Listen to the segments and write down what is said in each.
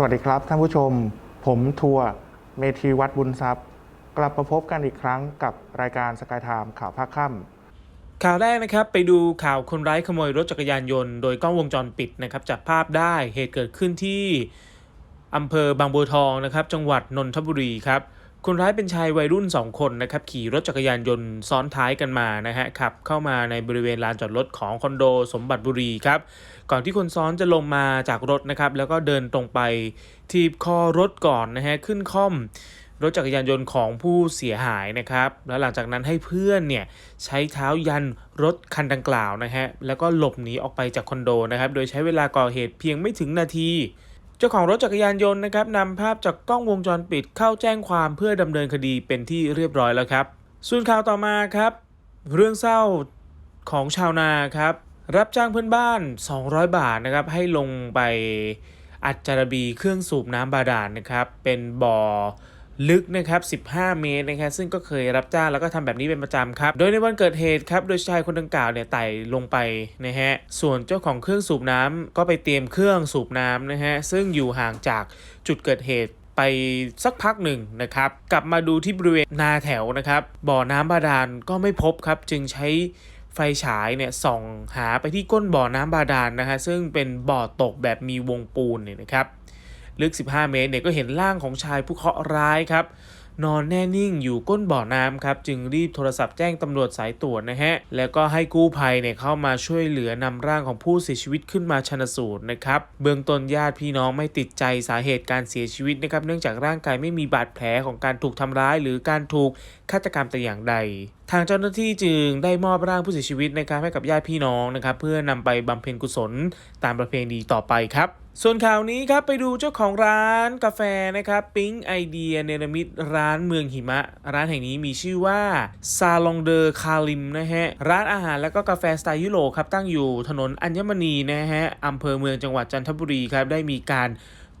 สวัสดีครับท่านผู้ชม ผมทัวร์เมธีวัดบุญทรัพย์ กลับมาพบกันอีกครั้งกับรายการสกายไทม์ข่าวภาคค่ำข่าวแรกนะครับไปดูข่าวคนร้ายขโมยรถจักรยานยนต์โดยกล้องวงจรปิดนะครับจับภาพได้เหตุเกิดขึ้นที่อำเภอบางบัวทองนะครับ จังหวัดนนทบุรีครับ คนร้ายเป็นชายวัยรุ่น 2 คนนะครับขี่รถจักรยานยนต์ซ้อนท้ายกันมานะฮะขับเข้ามาในบริเวณลานจอดรถของคอนโดสมบัติบุรีครับก่อนที่คนซ้อนจะลงมาจากรถนะครับแล้วก็เดินตรงไปทีบคอรถก่อนนะฮะขึ้นค่อมรถจักรยานยนต์ของผู้เสียหายนะครับ แล้วหลังจากนั้นให้เพื่อนเนี่ยใช้เท้ายันรถคันดังกล่าวนะฮะแล้วก็หลบหนีออกไปจากคอนโดนะครับโดยใช้เวลาก่อเหตุเพียงไม่ถึงนาที เจ้าของรถจักรยานยนต์นะครับนำภาพจากกล้องวงจรปิดเข้าแจ้งความเพื่อดำเนินคดีเป็นที่เรียบร้อยแล้วครับ ส่วนข่าวต่อมาครับ เรื่องเศร้าของชาวนาครับ รับจ้างเพื่อนบ้าน 200 บาทนะครับให้ลงไปอัดจารบีเครื่องสูบน้ำบาดาลนนะครับ เป็นบ่อ ลึกนะครับ 15 เมตรนะครับซึ่งก็เคยรับจ้างแล้วก็ทำแบบนี้เป็นประจำครับ โดยในวันเกิดเหตุครับ โดยชายคนดังกล่าวเนี่ยไต่ลงไปนะฮะ ส่วนเจ้าของเครื่องสูบน้ำก็ไปเตรียมเครื่องสูบน้ำนะฮะ ซึ่งอยู่ห่างจากจุดเกิดเหตุไปสักพักหนึ่งนะครับ กลับมาดูที่บริเวณนาแถวนะครับ บ่อน้ำบาดาลก็ไม่พบครับ จึงใช้ไฟฉายเนี่ยส่องหาไปที่ก้นบ่อน้ำบาดาลนะฮะซึ่งเป็นบ่อตกแบบมีวงปูนเนี่ยนะครับ ลึก 15 เมตรเนี่ยก็เห็นร่างของชายผู้เคราะห์ร้ายครับนอนแน่นิ่งอยู่ก้นบ่อน้ำครับ จึงรีบโทรศัพท์แจ้งตำรวจสายตรวจนะฮะ แล้วก็ให้กู้ภัยเนี่ยเข้ามาช่วยเหลือนำร่างของผู้เสียชีวิตขึ้นมาชนสูตรนะครับ เบื้องต้นญาติพี่น้องไม่ติดใจสาเหตุการเสียชีวิตนะครับ เนื่องจากร่างกายไม่มีบาดแผลของการถูกทำร้าย หรือการถูกฆาตกรรมแต่อย่างใด ทางเจ้าหน้าที่จึงได้มอบร่างผู้เสียชีวิตนะครับให้กับญาติพี่น้องนะครับ เพื่อนำไปบำเพ็ญกุศลตามประเพณีต่อไปครับ ส่วนข่าวนี้ครับไปดูเจ้าของร้านกาแฟนะครับปิ๊งไอเดียเนรมิตร้านเมืองหิมะ ร้านแห่งนี้มีชื่อว่าซาลองเดอร์คาลิมนะฮะร้านอาหารและก็กาแฟสไตล์ยุโรปครับตั้งอยู่ถนนอัญมณีนะฮะอำเภอเมืองจังหวัดจันทบุรีครับได้มีการ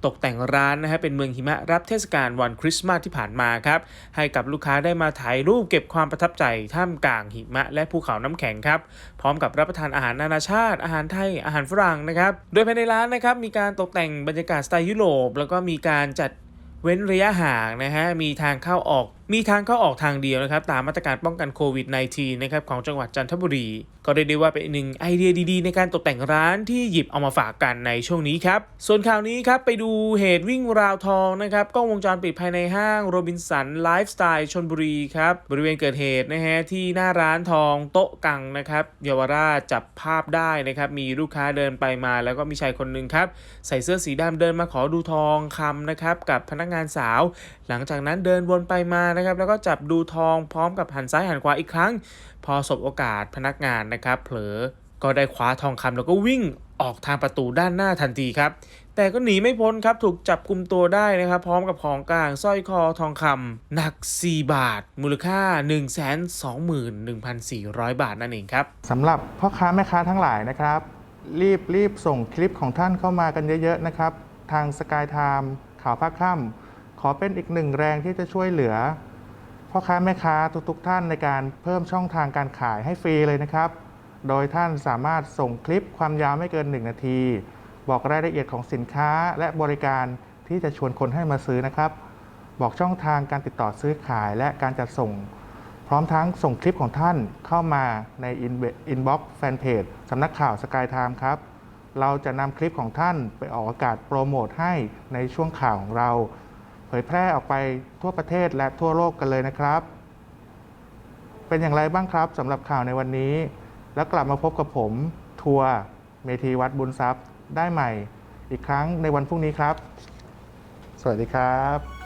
ตกแต่งร้านนะฮะเป็นเมืองหิมะรับเทศกาลวันคริสต์มาสที่ผ่านมาครับให้กับลูกค้าได้มาถ่ายรูปเก็บความประทับใจท่ามกลางหิมะและภูเขาน้ำแข็งครับพร้อมกับรับประทานอาหารนานาชาติ อาหารไทยอาหารฝรั่งนะครับโดยภายในร้านนะครับมีการตกแต่งบรรยากาศสไตล์ยุโรปแล้วก็มีการจัดเว้นระยะห่างนะฮะ มีทางเข้าออก มีทางเข้าออกทางเดียวนะครับ ตามมาตรการป้องกันโควิด -19 นะครับของจังหวัดจันทบุรี ก็ได้ได้ว่าเป็นหนึ่งไอเดียดีๆ ในการตกแต่งร้านที่หยิบเอามาฝากกันในช่วงนี้ครับ ส่วนข่าวนี้ครับไปดูเหตุวิ่งราวทองนะครับกล้องวงจรปิดภายในห้างโรบินสันไลฟ์สไตล์ชนบุรีครับบริเวณเกิดเหตุนะฮะที่หน้าร้านทองโต๊ะกังนะครับเยาวราชจับภาพได้นะครับมีลูกค้าเดินไปมา แล้วก็มีชายคนหนึ่งครับใส่เสื้อสีดำเดินมาขอดูทองคำนะครับกับพนักงานสาว หลังจากนั้นเดินวนไปมานะครับแล้วก็จับดูทองพร้อมกับหันซ้ายหันขวาอีกครั้ง พอสบโอกาสพนักงานนะครับ เผลอก็ได้คว้าทองคำแล้วก็วิ่งออกทางประตูด้านหน้าทันทีครับ แต่ก็หนีไม่พ้นครับถูกจับกลุ่มตัวได้นะครับ พร้อมกับของกลางสร้อยคอทองคำหนัก 4 บาท มูลค่า 121,400 บาทนั่นเองครับสำหรับพ่อค้าแม่ค้าทั้งหลายนะครับ รีบรีบส่งคลิปของท่านเข้ามากันเยอะ ๆ นะครับ ทางสกายไทม์ข่าวภาคค่ำขอเป็นอีกหนึ่งแรงที่จะช่วยเหลือพ่อค้าแม่ค้าทุกๆท่านในการเพิ่มช่องทางการขายให้ฟรีเลยนะครับ โดยท่านสามารถส่งคลิปความยาวไม่เกิน 1 นาที บอกรายละเอียดของสินค้าและบริการที่จะชวนคนให้มาซื้อนะครับ บอกช่องทางการติดต่อซื้อขายและการจัดส่ง พร้อมทั้งส่งคลิปของท่านเข้ามาในอินบ็อกซ์แฟนเพจสำนักข่าวสกายไทม์ครับ เราจะนำคลิปของท่านไปออกอากาศโปรโมทให้ในช่วงข่าวของเรา เผยแพร่ออกไปทั่วประเทศและทั่วโลกกันเลยนะครับ เป็นอย่างไรบ้างครับสำหรับข่าวในวันนี้ แล้วกลับมาพบกับผมทัวร์เมธีวัดบุญทรัพย์ได้ใหม่ อีกครั้งในวันพรุ่งนี้ครับ สวัสดีครับ